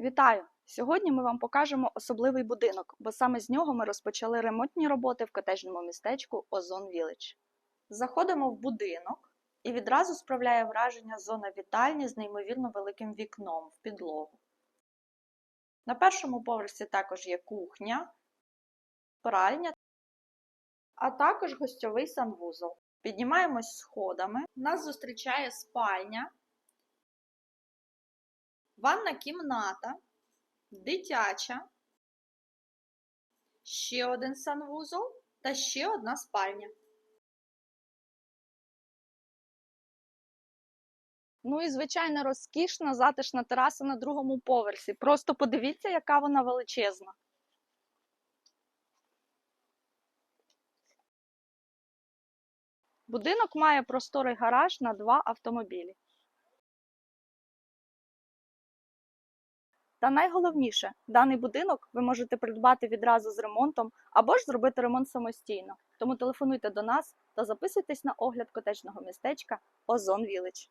Вітаю! Сьогодні ми вам покажемо особливий будинок, бо саме з нього ми розпочали ремонтні роботи в котеджному містечку Озон Village. Заходимо в будинок і відразу справляє враження зона вітальні з неймовірно великим вікном в підлогу. На першому поверсі також є кухня, пральня, а також гостьовий санвузол. Піднімаємось сходами. Нас зустрічає спальня, ванна кімната, дитяча, ще один санвузол та ще одна спальня. Ну і звичайно розкішна затишна тераса на другому поверсі. Просто подивіться, яка вона величезна. Будинок має просторий гараж на два автомобілі. Та найголовніше, даний будинок ви можете придбати відразу з ремонтом або ж зробити ремонт самостійно. Тому телефонуйте до нас та записуйтесь на огляд котечного містечка Озон Village.